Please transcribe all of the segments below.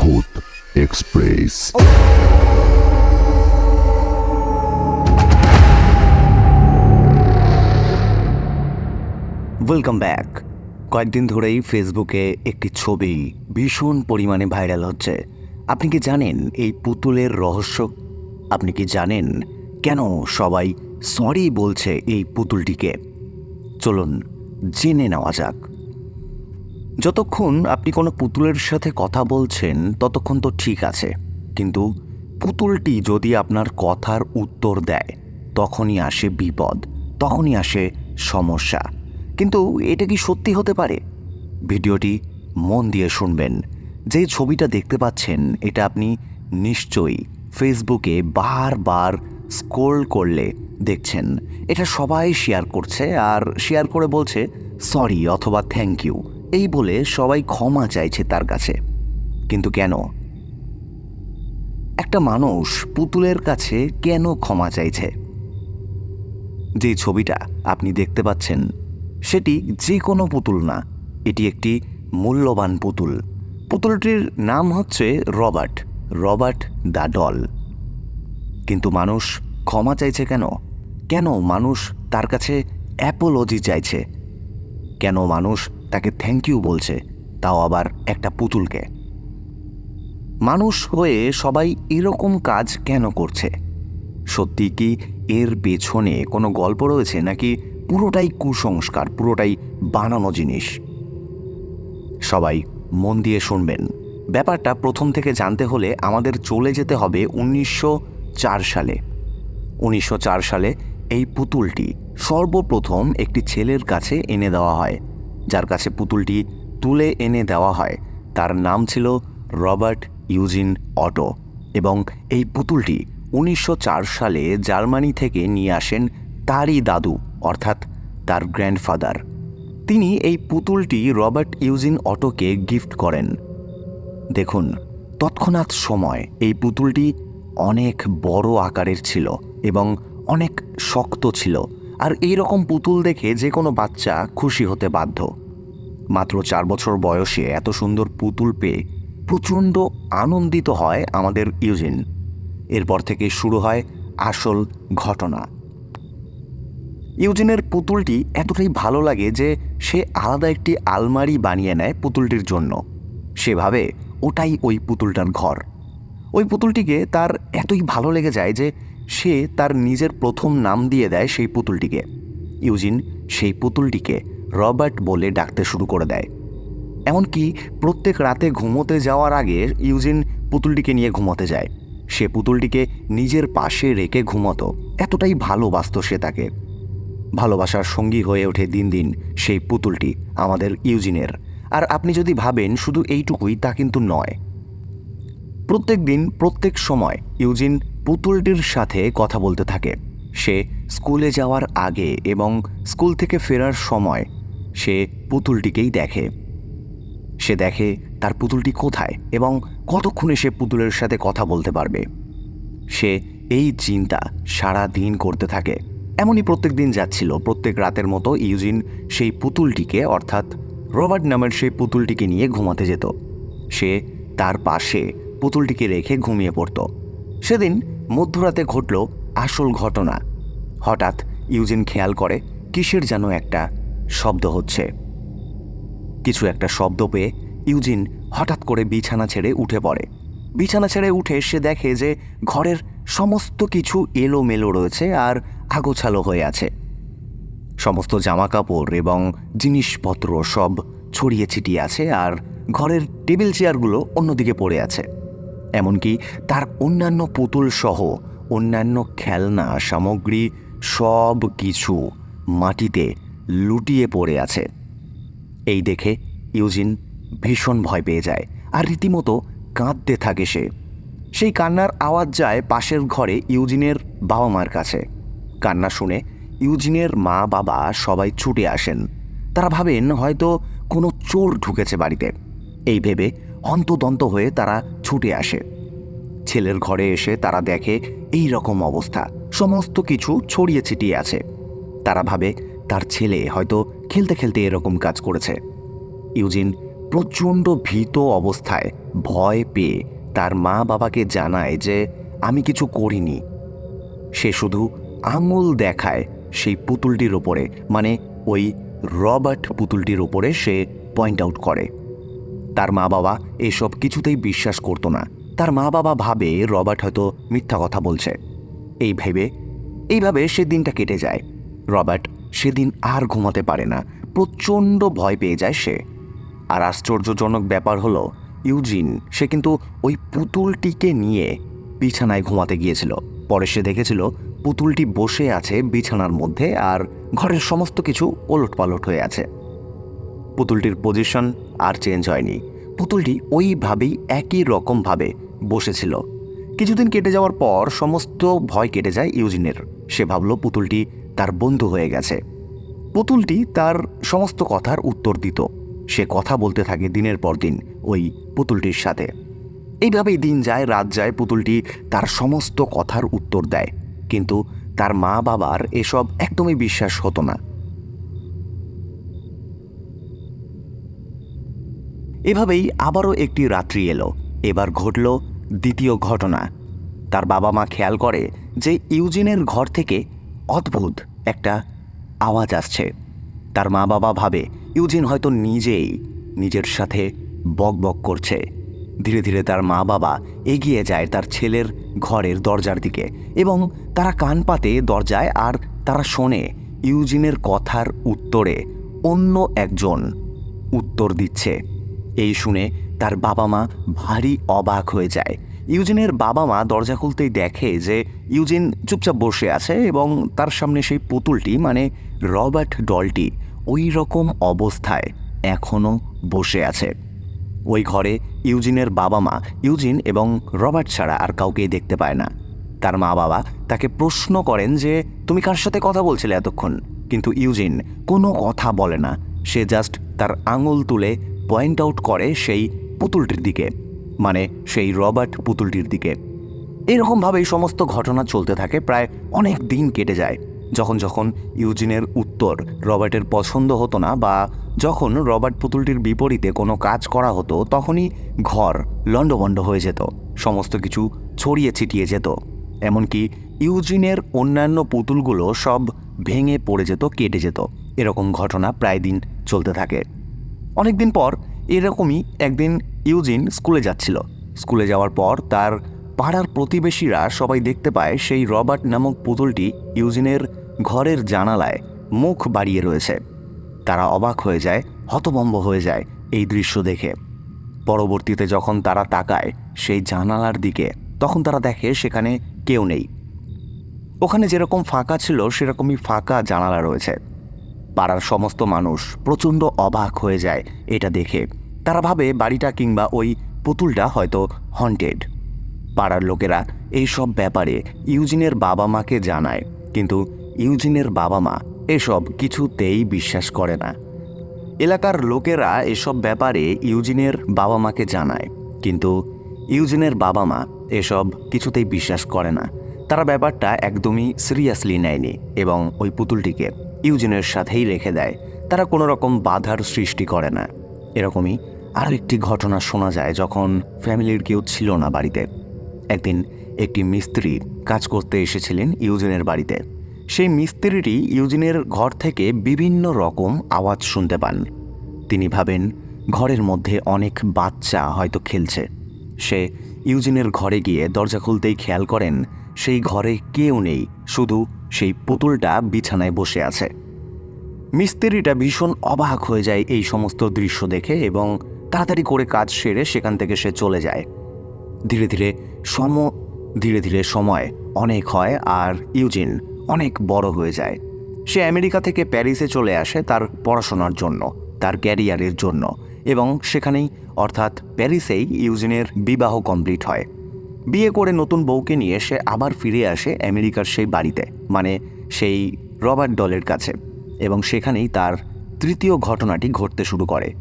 ভূত express welcome back কয়েকদিন ধরেই ফেসবুকে একটি ছবি ভীষণ পরিমাণে ভাইরাল হচ্ছে। আপনি কি জানেন এই পুতুলের রহস্য? আপনি কি জানেন কেন সবাই সরি বলছে এই পুতুলটিকে? চলুন জেনে নেওয়া যাক। যতক্ষণ আপনি কোনো পুতুলের সাথে কথা বলছেন, ততক্ষণ তো ঠিক আছে। কিন্তু পুতুলটি যদি আপনার কথার উত্তর দেয়, তখনই আসে বিপদ, তখনই আসে সমস্যা। কিন্তু এটা কি সত্যি হতে পারে? ভিডিওটি মন দিয়ে শুনবেন। যে ছবিটা দেখতে পাচ্ছেন, এটা আপনি নিশ্চয়ই ফেসবুকে বারবার স্ক্রোল করলে দেখছেন। এটা সবাই শেয়ার করছে, আর শেয়ার করে বলছে, সরি অথবা থ্যাংক ইউ এই বলে সবাই ক্ষমা চাইছে তার কাছে। কিন্তু কেন? একটা মানুষ পুতুলের কাছে কেন ক্ষমা চাইছে? যে ছবিটা আপনি দেখতে পাচ্ছেন, সেটি যে কোনো পুতুল না, এটি একটি মূল্যবান পুতুল। পুতুলটির নাম হচ্ছে রবার্ট রবার্ট দ্য ডল। কিন্তু মানুষ ক্ষমা চাইছে কেন? কেন মানুষ তার কাছে অ্যাপোলজি চাইছে? কেন মানুষ তাকে থ্যাংক ইউ বলছে, তাও আবার একটা পুতুলকে। মানুষ হয়ে সবাই এরকম কাজ কেন করছে? সত্যি কি এর পেছনে কোনো গল্প রয়েছে নাকি পুরোটাই কুসংস্কার, পুরোটাই বানানো জিনিস? সবাই মন দিয়ে শুনবেন। ব্যাপারটা প্রথম থেকে জানতে হলে আমাদের চলে যেতে হবে উনিশশো চার সালে। উনিশশো চার সালে এই পুতুলটি সর্বপ্রথম একটি ছেলের কাছে এনে দেওয়া হয়। যার কাছে পুতুলটি তুলে এনে দেওয়া হয়, তার নাম ছিল রবার্ট ইউজিন অটো এবং এই পুতুলটি উনিশশো চার সালে জার্মানি থেকে নিয়ে আসেন তারই দাদু, অর্থাৎ তার গ্র্যান্ডফাদার তিনি এই পুতুলটি রবার্ট ইউজিন অটোকে গিফট করেন। দেখুন, তৎক্ষণাৎ সময়, এই পুতুলটি অনেক বড় আকারের ছিল এবং অনেক শক্ত ছিল। আর এই রকম পুতুল দেখে যে কোনো বাচ্চা খুশি হতে বাধ্য। মাত্র চার বছর বয়সে এত সুন্দর পুতুল পেয়ে প্রচণ্ড আনন্দিত হয় আমাদের ইউজিন। এরপর থেকে শুরু হয় আসল ঘটনা। ইউজিনের পুতুলটি এতটাই ভালো লাগে যে সে আলাদা একটি আলমারি বানিয়ে নেয় পুতুলটির জন্য। সেভাবে ওটাই ওই পুতুলটার ঘর। ওই পুতুলটিকে তার এতই ভালো লেগে যায় যে সে তার নিজের প্রথম নাম দিয়ে দেয় সেই পুতুলটিকে। ইউজিন সেই পুতুলটিকে রবার্ট বলে ডাকতে শুরু করে দেয়। এমনকি প্রত্যেক রাতে ঘুমোতে যাওয়ার আগে ইউজিন পুতুলটিকে নিয়ে ঘুমোতে যায়। সে পুতুলটিকে নিজের পাশে রেখে ঘুমতো। এতটাই ভালোবাসত সে তাকে। ভালোবাসার সঙ্গী হয়ে ওঠে দিন দিন সেই পুতুলটি আমাদের ইউজিনের। আর আপনি যদি ভাবেন, শুধু এইটুকুই তা কিন্তু নয়। প্রত্যেক দিন, প্রত্যেক সময় ইউজিন পুতুলটির সাথে কথা বলতে থাকে। সে স্কুলে যাওয়ার আগে এবং স্কুল থেকে ফেরার সময় সে পুতুলটিকেই দেখে। সে দেখে তার পুতুলটি কোথায় এবং কতক্ষণে সে পুতুলের সাথে কথা বলতে পারবে। সে এই চিন্তা সারা দিন করতে থাকে। এমনই প্রত্যেক দিন যাচ্ছিল, প্রত্যেক রাতের মতো ইউজিন সেই পুতুলটিকে, অর্থাৎ রবার্ট নামের সেই পুতুলটিকে নিয়ে ঘুমাতে যেত। সে তার পাশে পুতুলটিকে রেখে ঘুমিয়ে পড়ত। সেদিন মধ্যরাতে ঘটল আসল ঘটনা। হঠাৎ ইউজিন খেয়াল করে, কিসের যেন একটা শব্দ হচ্ছে। কিছু একটা শব্দ পেয়ে ইউজিন হঠাৎ করে বিছানা ছেড়ে উঠে পড়ে। বিছানা ছেড়ে উঠে সে দেখে যে ঘরের সমস্ত কিছু এলোমেলো রয়েছে আর আগোছালো হয়ে আছে। সমস্ত জামা কাপড় এবং জিনিসপত্র সব ছড়িয়ে ছিটিয়ে আছে আর ঘরের টেবিল চেয়ারগুলো অন্যদিকে পড়ে আছে। এমনকি তার অন্যান্য পুতুল সহ অন্যান্য খেলনা, সামগ্রী, সব কিছু মাটিতে লুটিয়ে পড়ে আছে। এই দেখে ইউজিন ভীষণ ভয় পেয়ে যায় আর রীতিমতো কাঁদতে থাকে সে। সেই কান্নার আওয়াজ যায় পাশের ঘরে ইউজিনের বাবা মার কাছে। কান্না শুনে ইউজিনের মা বাবা সবাই ছুটে আসেন। তারা ভাবেন হয়তো কোনো চোর ঢুকেছে বাড়িতে। এই ভেবে হন্তদন্ত হয়ে তারা ছুটে আসে। ছেলের ঘরে এসে তারা দেখে এই রকম অবস্থা। সমস্ত কিছু ছড়িয়ে ছিটিয়ে আছে। তারা ভাবে তার ছেলে হয়তো খেলতে খেলতে এরকম কাজ করেছে। ইউজিন প্রচণ্ড ভীত অবস্থায় ভয় পেয়ে তার মা বাবাকে জানায় যে, আমি কিছু করিনি। সে শুধু আঙুল দেখায় সেই পুতুলটির ওপরে মানে ওই রবার্ট পুতুলটির ওপরে সে পয়েন্ট আউট করে। তার মা বাবা এসব কিছুতেই বিশ্বাস করতো না। তার মা বাবা ভাবে রবার্ট হয়তো মিথ্যা কথা বলছে। এই ভেবে, এইভাবে সে দিনটা কেটে যায়। রবার্ট সেদিন আর ঘুমাতে পারে না। প্রচণ্ড ভয় পেয়ে যায় সে। আর আশ্চর্যজনক ব্যাপার হলো, ইউজিন, সে কিন্তু ওই পুতুলটিকে নিয়ে বিছানায় ঘুমাতে গিয়েছিল। পরে সে দেখেছিল পুতুলটি বসে আছে বিছানার মধ্যে আর ঘরের সমস্ত কিছু ওলটপালট হয়ে আছে। পুতুলটির পজিশন আর চেঞ্জ হয়নি। পুতুলটি ওইভাবেই একই রকমভাবে বসেছিল। কিছুদিন কেটে যাওয়ার পর সমস্ত ভয় কেটে যায় ইউজিনের। সে ভাবল পুতুলটি তার বন্ধু হয়ে গেছে। পুতুলটি তার সমস্ত কথার উত্তর দিত। সে কথা বলতে থাকে দিনের পর দিন ওই পুতুলটির সাথে। এইভাবেই দিন যায়, রাত যায়, পুতুলটি তার সমস্ত কথার উত্তর দেয়। কিন্তু তার মা বাবার এসব একদমই বিশ্বাস হতো না। এভাবেই আবারও একটি রাত্রি এলো। এবার ঘটল দ্বিতীয় ঘটনা। তার বাবা মা খেয়াল করে যে ইউজিনের ঘর থেকে অদ্ভুত একটা আওয়াজ আসছে। তার মা বাবা ভাবে, ইউজিন হয়তো নিজেই নিজের সাথে বক বক করছে। ধীরে ধীরে তার মা বাবা এগিয়ে যায় তার ছেলের ঘরের দরজার দিকে এবং তারা কান পাতে দরজায় আর তারা শোনে ইউজিনের কথার উত্তরে অন্য একজন উত্তর দিচ্ছে। এই শুনে তার বাবা মা ভারী অবাক হয়ে যায়। ইউজিনের বাবা মা দরজা খুলতেই দেখে যে ইউজিন চুপচাপ বসে আছে এবং তার সামনে সেই পুতুলটি মানে রবার্ট ডলটি, ওই রকম অবস্থায় এখনও বসে আছে। ওই ঘরে ইউজিনের বাবা মা ইউজিন এবং রবার্ট ছাড়া আর কাউকেই দেখতে পায় না। তার মা বাবা তাকে প্রশ্ন করেন যে, তুমি কার সাথে কথা বলছিলে এতক্ষণ? কিন্তু ইউজিন কোনো কথা বলে না। সে জাস্ট তার আঙুল তুলে পয়েন্ট আউট করে সেই পুতুলটির দিকে মানে সেই রবার্ট পুতুলটির দিকে। এরকমভাবেই সমস্ত ঘটনা চলতে থাকে প্রায় অনেক দিন কেটে যায়। যখন যখন ইউজিনের উত্তর রবার্টের পছন্দ হতো না বা যখন রবার্ট পুতুলটির বিপরীতে কোনো কাজ করা হতো, তখনই ঘর লণ্ডভণ্ড হয়ে যেত, সমস্ত কিছু ছড়িয়ে ছিটিয়ে যেত। এমনকি ইউজিনের অন্যান্য পুতুলগুলো সব ভেঙে পড়ে যেত, কেটে যেত। এরকম ঘটনা প্রায় দিন চলতে থাকে। অনেকদিন পর এরকমই একদিন ইউজিন স্কুলে যাচ্ছিল। স্কুলে যাওয়ার পর তার পাড়ার প্রতিবেশীরা সবাই দেখতে পায় সেই রবার্ট নামক পুতুলটি ইউজিনের ঘরের জানালায় মুখ বাড়িয়ে রয়েছে। তারা অবাক হয়ে যায়, হতভম্ব হয়ে যায় এই দৃশ্য দেখে। পরবর্তীতে যখন তারা তাকায় সেই জানালার দিকে, তখন তারা দেখে সেখানে কেউ নেই। ওখানে যেরকম ফাঁকা ছিল, সেরকমই ফাঁকা জানালা রয়েছে। পাড়ার সমস্ত মানুষ প্রচণ্ড অবাক হয়ে যায় এটা দেখে। তারা ভাবে বাড়িটা কিংবা ওই পুতুলটা হয়তো হন্টেড পাড়ার লোকেরা এই সব ব্যাপারে ইউজিনের বাবা মাকে জানায়, কিন্তু ইউজিনের বাবা মা এসব কিছুতেই বিশ্বাস করে না। এলাকার লোকেরা এসব ব্যাপারে ইউজিনের বাবা মাকে জানায়, কিন্তু ইউজিনের বাবা মা এসব কিছুতেই বিশ্বাস করে না। তারা ব্যাপারটা একদমই সিরিয়াসলি নেয়নি এবং ওই পুতুলটিকে ইউজিনের সাথেই রেখে দেয়। তারা কোনো রকম বাধার সৃষ্টি করে না। এরকমই আরও একটি ঘটনা শোনা যায় যখন ফ্যামিলির কেউ ছিল না বাড়িতে। একদিন একটি মিস্ত্রি কাজ করতে এসেছিলেন ইউজিনের বাড়িতে। সেই মিস্ত্রিটি ইউজিনের ঘর থেকে বিভিন্ন রকম আওয়াজ শুনতে পান। তিনি ভাবেন, ঘরের মধ্যে অনেক বাচ্চা হয়তো খেলছে। সে ইউজিনের ঘরে গিয়ে দরজা খুলতেই খেয়াল করেন, সেই ঘরে কেউ নেই, শুধু সেই পুতুলটা বিছানায় বসে আছে। মিস্ত্রিটা ভীষণ অবাক হয়ে যায় এই সমস্ত দৃশ্য দেখে এবং তাড়াতাড়ি করে কাজ সেরে সেখান থেকে সে চলে যায়। ধীরে ধীরে সম, ধীরে ধীরে সময় অনেক হয় আর ইউজিন অনেক বড় হয়ে যায়। সে আমেরিকা থেকে প্যারিসে চলে আসে তার পড়াশোনার জন্য, তার ক্যারিয়ারের জন্য এবং সেখানেই অর্থাৎ প্যারিসেই ইউজিনের বিবাহ কমপ্লিট হয়। বিয়ে করে নতুন বউকে নিয়ে সে আবার ফিরে আসে আমেরিকার সেই বাড়িতে মানে সেই রবার্ট ডলের কাছে। এবং সেখানেই তার তৃতীয় ঘটনাটি ঘটতে শুরু করে।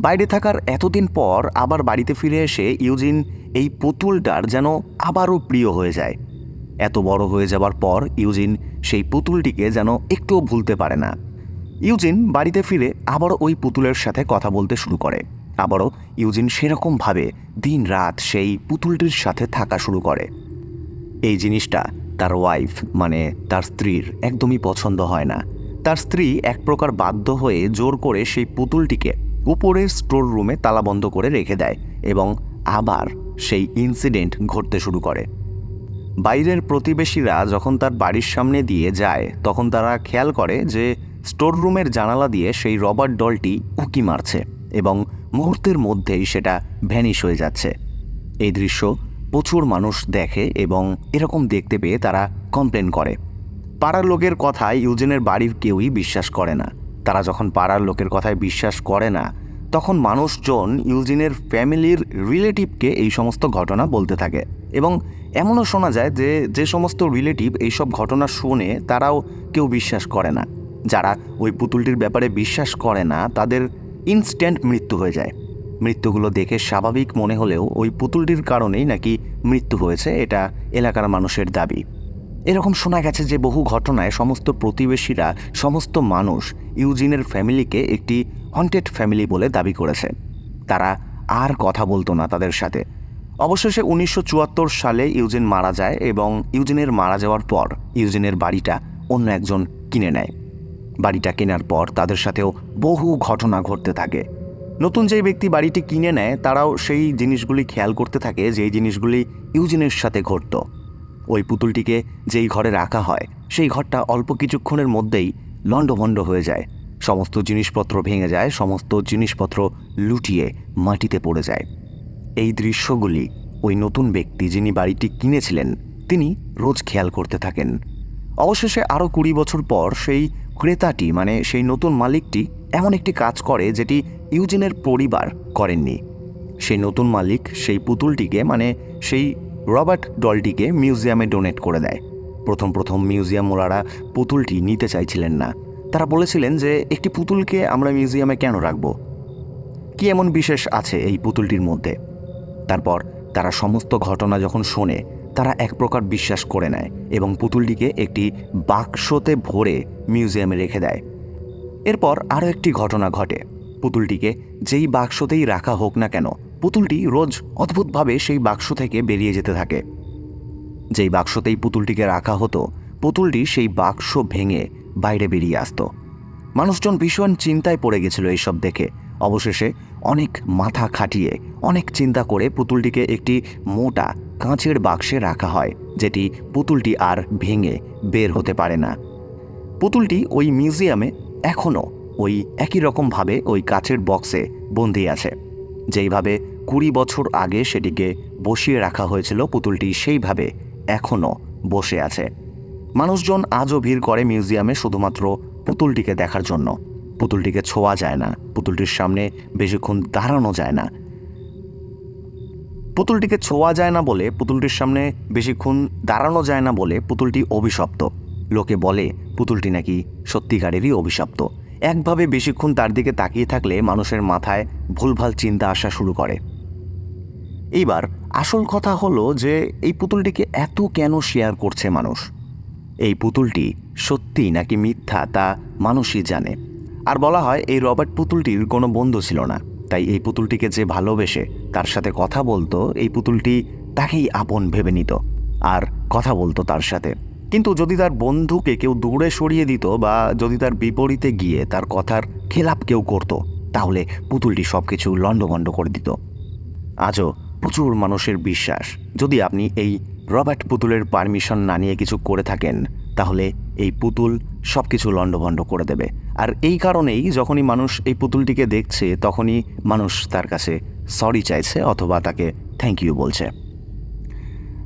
বাইরে থাকার এতদিন পর আবার বাড়িতে ফিরে এসে ইউজিন এই পুতুলটার যেন আবারও প্রিয় হয়ে যায়। এত বড় হয়ে যাওয়ার পর ইউজিন সেই পুতুলটিকে যেন একটুও ভুলতে পারে না। ইউজিন বাড়িতে ফিরে আবার ওই পুতুলের সাথে কথা বলতে শুরু করে। আবারও ইউজিন সেরকমভাবে দিন রাত সেই পুতুলটির সাথে থাকা শুরু করে। এই জিনিসটা তার ওয়াইফ মানে তার স্ত্রীর, একদমই পছন্দ হয় না। তার স্ত্রী এক প্রকার বাধ্য হয়ে জোর করে সেই পুতুলটিকে উপরের স্টোর রুমে তালাবন্ধ করে রেখে দেয় এবং আবার সেই ইনসিডেন্ট ঘটতে শুরু করে। বাইরের প্রতিবেশীরা যখন তার বাড়ির সামনে দিয়ে যায়, তখন তারা খেয়াল করে যে স্টোর রুমের জানালা দিয়ে সেই রবার ডলটি উকি মারছে এবং মুহূর্তের মধ্যেই সেটা ভ্যানিশ হয়ে যাচ্ছে। এই দৃশ্য প্রচুর মানুষ দেখে এবং এরকম দেখতে পেয়ে তারা কমপ্লেন করে। পাড়ার লোকের কথায় ইউজেনের বাড়ির কেউই বিশ্বাস করে না। তারা যখন পাড়ার লোকের কথায় বিশ্বাস করে না, তখন মানুষজন ইউজিনের ফ্যামিলির রিলেটিভকে এই সমস্ত ঘটনা বলতে থাকে। এবং এমনও শোনা যায় যে যে সমস্ত রিলেটিভ এইসব ঘটনা শুনে তারাও কেউ বিশ্বাস করে না। যারা ওই পুতুলটির ব্যাপারে বিশ্বাস করে না, তাদের ইনস্ট্যান্ট মৃত্যু হয়ে যায়। মৃত্যুগুলো দেখে স্বাভাবিক মনে হলেও ওই পুতুলটির কারণেই নাকি মৃত্যু হয়েছে, এটা এলাকার মানুষের দাবি। এরকম শোনা গেছে যে বহু ঘটনায় সমস্ত প্রতিবেশীরা, সমস্ত মানুষ ইউজিনের ফ্যামিলিকে একটি হন্টেড ফ্যামিলি বলে দাবি করেছে। তারা আর কথা বলতো না তাদের সাথে। অবশেষে উনিশশো চুয়াত্তর সালে ইউজিন মারা যায় এবং ইউজিনের মারা যাওয়ার পর ইউজিনের বাড়িটা অন্য একজন কিনে নেয়। বাড়িটা কেনার পর তাদের সাথেও বহু ঘটনা ঘটতে থাকে। নতুন যেই ব্যক্তি বাড়িটি কিনে নেয়, তারাও সেই জিনিসগুলি খেয়াল করতে থাকে যেই জিনিসগুলি ইউজিনের সাথে ঘটতো। ওই পুতুলটিকে যেই ঘরে রাখা হয়, সেই ঘরটা অল্প কিছুক্ষণের মধ্যেই লণ্ডভণ্ড হয়ে যায়। সমস্ত জিনিসপত্র ভেঙে যায়, সমস্ত জিনিসপত্র লুটিয়ে মাটিতে পড়ে যায়। এই দৃশ্যগুলি ওই নতুন ব্যক্তি যিনি বাড়িটি কিনেছিলেন, তিনি রোজ খেয়াল করতে থাকেন। অবশেষে আরও কুড়ি বছর পর সেই ক্রেতাটি মানে সেই নতুন মালিকটি, এমন একটি কাজ করে যেটি ইউজিনের পরিবার করেননি। সেই নতুন মালিক সেই পুতুলটিকে মানে সেই রবার্ট ডলটিকে মিউজিয়ামে ডোনেট করে দেয়। প্রথম প্রথম মিউজিয়াম ওনারা পুতুলটি নিতে চাইছিলেন না। তারা বলেছিলেন যে, একটি পুতুলকে আমরা মিউজিয়ামে কেন রাখব? কি এমন বিশেষ আছে এই পুতুলটির মধ্যে? তারপর তারা সমস্ত ঘটনা যখন শোনে তারা এক প্রকার বিশ্বাস করে নেয় এবং পুতুলটিকে একটি বাক্সতে ভরে মিউজিয়ামে রেখে দেয়। এরপর আরও একটি ঘটনা ঘটে। পুতুলটিকে যেই বাক্সতেই রাখা হোক না কেন, পুতুলটি রোজ অদ্ভুতভাবে সেই বাক্স থেকে বেরিয়ে যেতে থাকে। যেই বাক্সতেই পুতুলটিকে রাখা হতো, পুতুলটি সেই বাক্স ভেঙে বাইরে বেরিয়ে আসতো। মানুষজন ভীষণ চিন্তায় পড়ে গেছিল এইসব দেখে। অবশেষে অনেক মাথা খাটিয়ে, অনেক চিন্তা করে পুতুলটিকে একটি মোটা কাঁচের বাক্সে রাখা হয়, যেটি পুতুলটি আর ভেঙে বের হতে পারে না। পুতুলটি ওই মিউজিয়ামে এখনও ওই একই রকমভাবে ওই কাচের বক্সে বন্দি আছে। যেইভাবে কুড়ি বছর আগে সেটিকে বসিয়ে রাখা হয়েছিল, পুতুলটি সেইভাবে এখনও বসে আছে। মানুষজন আজও ভিড় করে মিউজিয়ামে শুধুমাত্র পুতুলটিকে দেখার জন্য। পুতুলটিকে ছোঁয়া যায় না, পুতুলটির সামনে বেশিক্ষণ দাঁড়ানো যায় না। পুতুলটিকে ছোঁয়া যায় না বলে পুতুলটির সামনে বেশিক্ষণ দাঁড়ানো যায় না বলে পুতুলটি অভিশপ্ত। লোকে বলে, পুতুলটি নাকি সত্যিকারেরই অভিশপ্ত। একভাবে বেশিক্ষণ তার দিকে তাকিয়ে থাকলে মানুষের মাথায় ভুলভাল চিন্তা আসা শুরু করে। এইবার আসল কথা হলো যে, এই পুতুলটিকে এত কেন শেয়ার করছে মানুষ? এই পুতুলটি সত্যি নাকি মিথ্যা তা মানুষই জানে। আর বলা হয়, এই রবার্ট পুতুলটির কোনো বন্ধু ছিল না। তাই এই পুতুলটিকে যে ভালোবেসে তার সাথে কথা বলতো, এই পুতুলটি তাকেই আপন ভেবে নিত আর কথা বলতো তার সাথে। কিন্তু যদি তার বন্ধুকে কেউ দূরে সরিয়ে দিত বা যদি তার বিপরীতে গিয়ে তার কথার খেলাপ কেউ করত, তাহলে পুতুলটি সব কিছু লণ্ডভণ্ড করে দিত। আজও প্রচুর মানুষের বিশ্বাস, যদি আপনি এই রবার্ট পুতুলের পারমিশন না নিয়ে কিছু করে থাকেন, তাহলে এই পুতুল সব কিছু লণ্ডভণ্ড করে দেবে। আর এই কারণেই যখনই মানুষ এই পুতুলটিকে দেখছে, তখনই মানুষ তার কাছে সরি চাইছে অথবা তাকে থ্যাংক ইউ বলছে।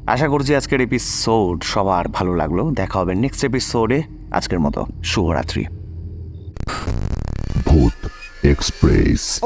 আশা করছি আজকের এপিসোড সবার ভালো লাগল। দেখা হবে নেক্সট এপিসোডে আজকের মতো শুভরাত্রি। ভূত এক্সপ্রেস।